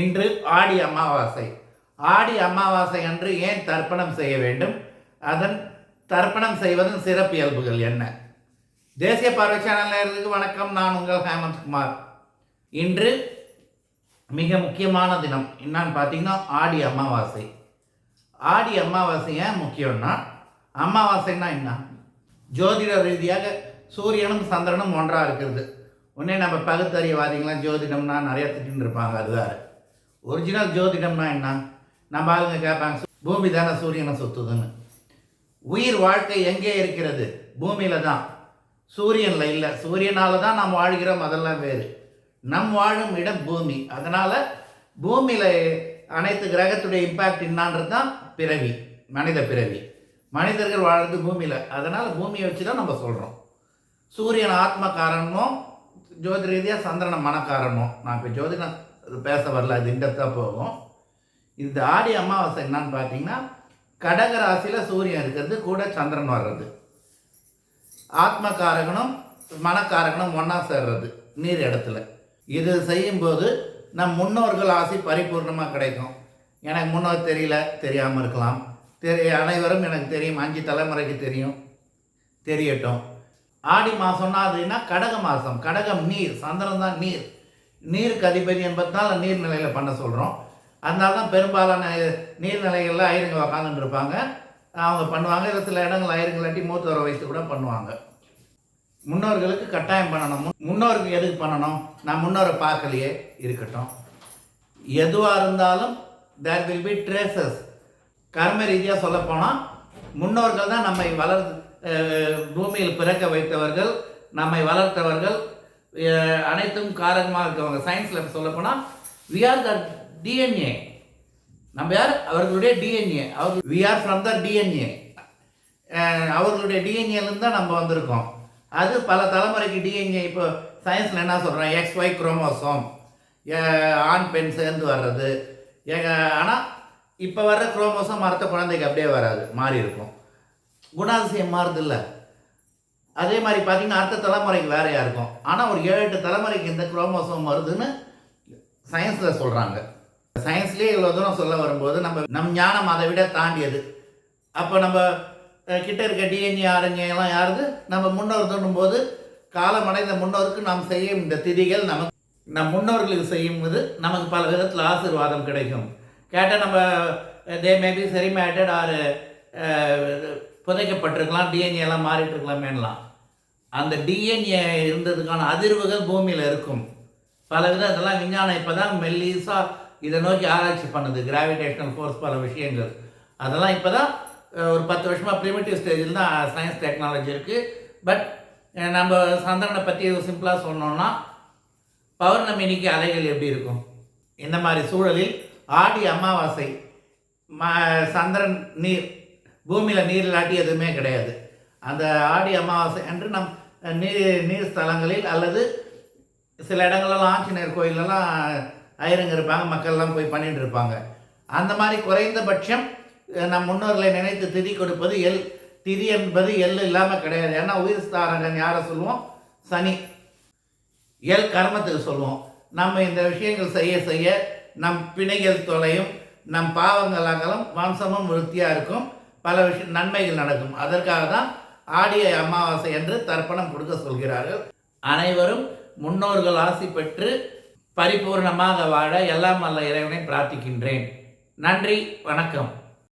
இன்று ஆடி அமாவாசை. ஆடி அமாவாசை அன்று ஏன் தர்ப்பணம் செய்ய வேண்டும்? அதன் தர்ப்பணம் செய்வதன் சிறப்பியல்புகள் என்ன? தேசிய பார்வை சேனல் வணக்கம். நான் உங்கள் ஹேமந்த்குமார் இன்று மிக முக்கியமான தினம். என்னான்னு பார்த்தீங்கன்னா ஆடி அமாவாசை. ஆடி அமாவாசை ஏன் முக்கியம்னா அமாவாசைன்னா என்ன? ஜோதிட ரீதியாக சூரியனும் சந்திரனும் ஒன்றாக இருக்கிறது. உடனே நம்ம பகுத்தறிவாதிகளாம் ஜோதிடம்னா நிறைய திட்டின்னு இருப்பாங்க அதுதான். ஒரிஜினல் ஜோதிடம்னா என்ன நம்ம ஆளுங்க கேட்பாங்க பூமி தானே சூரியனை சுற்றுதுன்னு உயிர் வாழ்க்கை எங்கே இருக்கிறது? பூமியில் தான். சூரியனில் இல்லை. சூரியனால் தான் நாம் வாழ்கிறோம். அதெல்லாம் வேறு. நம் வாழும் இடம் பூமி. அதனால் பூமியில் அனைத்து கிரகத்துடைய இம்பேக்ட் என்னான்றது தான் பிறவி. மனித பிறவி. மனிதர்கள் வாழ்றது பூமியில். அதனால் பூமியை வச்சு தான் நம்ம சொல்கிறோம் சூரியன் ஆத்ம காரணமும் ஜோதி ரீதியாக சந்திரன மன நான் இப்போ ஜோதிடம் பேச வரல அது இண்டத்தான் போகும். இந்த ஆடி அமாவாசை என்னன்னு பார்த்தீங்கன்னா கடக ராசியில் சூரியன் இருக்கிறது கூட சந்திரன் வர்றது. ஆத்மகாரகனும் மனக்காரகனும் ஒன்றா சேர்றது நீர் இடத்துல. இது செய்யும்போது நம் முன்னோர்கள் ஆசை பரிபூர்ணமாக கிடைக்கும். எனக்கு முன்னோர் தெரியல தெரியாமல் இருக்கலாம். தெரிய அனைவரும் எனக்கு தெரியும் அஞ்சு தலைமுறைக்கு தெரியும் தெரியட்டும். ஆடி மாதம்னா அதுனா கடக மாதம் கடகம் நீர் சந்திரன் தான் நீர். நீருக்கு அதிபதி என்பதனால நீர்நிலையில் பண்ண சொல்கிறோம் அதனால தான் பெரும்பாலான நீர்நிலைகளில் ஐயருங்க உக்காந்துட்டு இருப்பாங்க. அவங்க பண்ணுவாங்க. இல்லை சில இடங்கள் ஐயருங்களாட்டி மூத்தவரை வைத்து கூட பண்ணுவாங்க. முன்னோர்களுக்கு கட்டாயம் பண்ணணும். முன்- முன்னோருக்கு எதுக்கு பண்ணணும்? நான் முன்னோரை பார்க்கலையே இருக்கட்டும். எதுவாக இருந்தாலும் தேர் வில் பி ட்ரேசஸ் கர்ம ரீதியாக சொல்லப்போனால் முன்னோர்கள் தான் நம்மை வளர் பூமியில் பிறக்க வைத்தவர்கள் நம்மை வளர்த்தவர்கள் அனைத்தும் காரணமாக இருக்கவங்க. சயின்ஸில் சொல்லப்போனால் வி ஆர் த டிஎன்ஏ நம்ம யார்? அவர்களுடைய DNA our we are from the DNA அவர்களுடைய டிஎன்ஏலேருந்து தான் நம்ம வந்திருக்கோம். அது பல தலைமுறைக்கு டிஎன்ஏ இப்போ சயின்ஸில் என்ன சொல்கிறோம் எக்ஸ் ஒய் குரோமோசோம் ஆண் பெண் சேர்ந்து வர்றது. ஆனால் இப்போ வர்ற குரோமோசோம் மரத்த குழந்தைக்கு அப்படியே வராது. மாறி இருக்கும் குணாதிசயம் மாறுதில்ல. அதே மாதிரி பார்த்தீங்கன்னா அடுத்த தலைமுறைக்கு வேறையாக இருக்கும் ஆனால் ஒரு ஏழு எட்டு தலைமுறைக்கு இந்த குரோமோசோம் வருதுன்னு சயின்ஸில் சொல்கிறாங்க சயின்ஸ்லேயே இவ்வளோ தூரம் சொல்ல வரும்போது நம்ம நம் ஞானம் அதை விட தாண்டியது. அப்போ நம்ம கிட்ட இருக்க டிஎன்ஏ ஆர்என்ஏ எல்லாம் யாருது? நம்ம முன்னோர் தோண்டும்போது காலமடைந்த முன்னோருக்கு நாம் செய்யும் இந்த திதிகள் நமக்கு நம் முன்னோர்களுக்கு செய்யும்போது நமக்கு பல விதத்தில் ஆசீர்வாதம் கிடைக்கும். கேட்டால் நம்ம தே மேபி செரிமேட்டட் ஆர் புதைக்கப்பட்டிருக்கலாம் டிஎன்ஏ எல்லாம் மாறிட்டு இருக்கலாமேலாம் அந்த டிஎன்ஏ இருந்ததுக்கான அதிர்வுகள் பூமியில் இருக்கும். பல விதம் இதெல்லாம் விஞ்ஞானம் இப்போ தான் மெல்லிஸாக இதை நோக்கி ஆராய்ச்சி பண்ணுது கிராவிடேஷனல் ஃபோர்ஸ் பல விஷயங்கள். அதெல்லாம் இப்போ தான் ஒரு பத்து வருஷமாக ப்ரிமிட்டிவ் ஸ்டேஜில் தான் சயின்ஸ் டெக்னாலஜி இருக்குது பட் நம்ம சந்திரனை பற்றி சிம்பிளாக சொன்னோம்னா பௌர்ணமினிக்கு அலைகள் எப்படி இருக்கும்? இந்த மாதிரி சூழலில் ஆடி அமாவாசை ம சந்திரன் நீர் பூமியில் நீர் இல்லாட்டி எதுவுமே கிடையாது. அந்த ஆடி அமாவாசை அன்று நம் நீர் நீர் ஸ்தலங்களில் அல்லது சில இடங்கள்லாம் ஆஞ்சநேயர் கோயிலெல்லாம் ஐயருங்க இருப்பாங்க மக்கள்லாம் போய் பண்ணிட்டு இருப்பாங்க. அந்த மாதிரி குறைந்தபட்சம் நம் முன்னோர்களை நினைத்து திதி கொடுப்பது எல் திதி என்பது எல் இல்லாமல் கிடையாது. ஏன்னா உயிர் ஸ்தாரகன் யாரை சொல்லுவோம்? சனி. எல் கர்மத்துக்கு சொல்லுவோம். நம்ம இந்த விஷயங்கள் செய்ய செய்ய நம் பிணைகள் தொலையும் நம் பாவங்கள் அகலும் வம்சமும் விருத்தியாக இருக்கும். பல விஷய நன்மைகள் நடக்கும். அதற்காக தான் ஆடிய அமாவாசை என்று தர்ப்பணம் கொடுக்க சொல்கிறார்கள். அனைவரும் முன்னோர்கள் ஆசி பெற்று பரிபூர்ணமாக வாழ எல்லாம் வல்ல இறைவனை பிரார்த்திக்கின்றேன். நன்றி வணக்கம்.